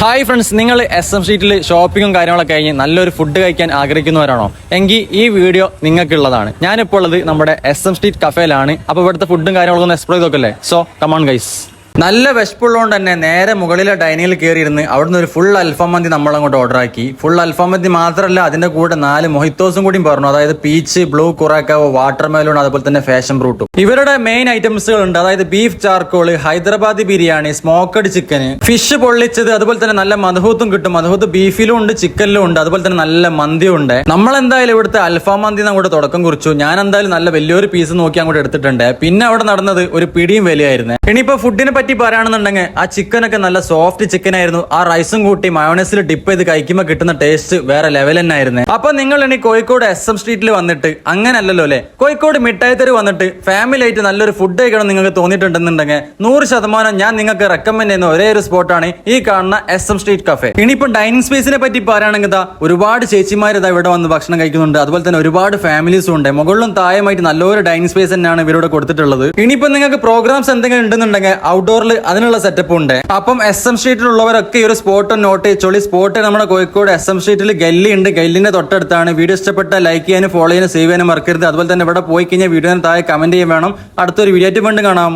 Hi friends നിങ്ങൾ S M സ്ട്രീറ്റിൽ ഷോപ്പിങ്ങും കാര്യങ്ങളൊക്കെ കഴിഞ്ഞ് നല്ലൊരു ഫുഡ് കഴിക്കാൻ ആഗ്രഹിക്കുന്നവരാണോ? എങ്കിൽ ഈ വീഡിയോ നിങ്ങൾക്കുള്ളതാണ്. ഞാനിപ്പോൾ ഉള്ളത് നമ്മുടെ എസ് എം സ്ട്രീറ്റ് കഫേയിലാണ് അപ്പോൾ ഇവിടുത്തെ ഫുഡും കാര്യങ്ങളൊക്കെ ഒന്ന് എക്സ്പ്ലോർ ചെയ്തൊക്കെ സോ കമാൺ ഗൈസ് നല്ല വിശപ്പുള്ളതുകൊണ്ട് തന്നെ നേരെ മുകളിലെ ഡൈനിങ്ങിൽ കയറിയിരുന്ന് അവിടുന്ന് ഒരു ഫുൾ അൽഫാം മന്തി നമ്മൾ അങ്ങോട്ട് ഓർഡർ ആക്കി. ഫുൾ അൽഫാം മന്തി മാത്രമല്ല അതിന്റെ കൂടെ നാല് മൊഹിത്തോസും കൂടി പറഞ്ഞു. അതായത് peach blue curacao watermelon അതുപോലെ തന്നെ ഫാഷൻ ഫ്രൂട്ടും ഇവരുടെ മെയിൻ ഐറ്റംസുകൾ ഉണ്ട് അതായത് beef charcoal Hyderabadi biryani smoked chicken fish പൊള്ളിച്ചത് അതുപോലെ തന്നെ നല്ല മധുഹൂത്തും കിട്ടും. മധുഹൂത്ത് ബീഫിലും ഉണ്ട് ചിക്കനിലും ഉണ്ട്. അതുപോലെ തന്നെ നല്ല മന്തിയും ഉണ്ട്. നമ്മൾ എന്തായാലും ഇവിടുത്തെ അൽഫാം മന്തി അങ്ങോട്ട് തുടക്കം കുറിച്ചു. ഞാൻ എന്തായാലും നല്ല വലിയൊരു പീസ് നോക്കി അങ്ങോട്ട് എടുത്തിട്ടുണ്ട്. പിന്നെ അവിടെ നടന്നത് ഒരു പിടിയും വിലയായിരുന്നു. ഇനിയിപ്പോ ഫുഡിനെ പറയുകയാണെന്നുണ്ടെങ്കിൽ ആ ചിക്കനൊക്കെ നല്ല സോഫ്റ്റ് ചിക്കൻ ആയിരുന്നു. ആ റൈസും കൂട്ടി മയോണൈസിൽ ഡിപ്പ് ചെയ്ത് കഴിക്കുമ്പോൾ കിട്ടുന്ന ടേസ്റ്റ് വേറെ ലെവൽ തന്നെ ആയിരുന്നു അപ്പൊ നിങ്ങൾ ഇനി കോഴിക്കോട് എസ് എം സ്ട്രീറ്റിൽ വന്നിട്ട് അങ്ങനല്ലല്ലോ അല്ലെ? കോഴിക്കോട് മിഠായി തെരുവ് വന്നിട്ട് ഫാമിലി ആയിട്ട് നല്ലൊരു ഫുഡ് കഴിക്കണം നിങ്ങൾക്ക് തോന്നിയിട്ടുണ്ടെന്നുണ്ടെങ്കിൽ നൂറ് ശതമാനം ഞാൻ നിങ്ങൾക്ക് റെക്കമെൻഡ് ചെയ്യുന്ന ഒരേ ഒരു സ്പോട്ടാണ് ഈ കാണുന്ന എസ് എം സ്ട്രീറ്റ് കഫേ ഇനിയിപ്പോ ഡൈനിങ് സ്പേസിനെ പറ്റി പറയുകയാണെങ്കിൽ ഒരുപാട് ചേച്ചിമാർ ഇതാ ഇവിടെ വന്ന് ഭക്ഷണം കഴിക്കുന്നുണ്ട്. അതുപോലെ തന്നെ ഒരുപാട് ഫാമിലീസും ഉണ്ട്. മുകളിലും തായമായിട്ട് നല്ലൊരു ഡൈനിങ് സ്പേസ് തന്നെയാണ് ഇവരോട് കൊടുത്തിട്ടുള്ളത്. ഇനിയിപ്പോ നിങ്ങൾക്ക് പ്രോഗ്രാംസ് എന്തെങ്കിലും ഉണ്ടെന്നുണ്ടെങ്കിൽ ഔട്ട്ഡോറിൽ അതിനുള്ള സെറ്റപ്പ് ഉണ്ട്. അപ്പം എസ് എം സ്ട്രീറ്റിലുള്ളവരൊക്കെ ഈ ഒരു സ്പോട്ട് നോട്ട് ചെയ്തോളി സ്പോട്ട് നമ്മുടെ കോഴിക്കോട് എസ് എം സ്ട്രീറ്റിൽ ഗല്ലി ഉണ്ട്. ഗല്ലിന്റെ തൊട്ടടുത്താണ്. വീഡിയോ ഇഷ്ടപ്പെട്ട ലൈക്ക് ചെയ്യാനും ഫോളോ ചെയ്യാനും സേവ് ചെയ്യാനും മറക്കരുത്. അതുപോലെ തന്നെ ഇവിടെ പോയി കഴിഞ്ഞാൽ വീഡിയോന് താഴെ കമന്റ് ചെയ്യാൻ വേണം. അടുത്തൊരു വീഡിയോ ആയിട്ട് വീണ്ടും കാണാം.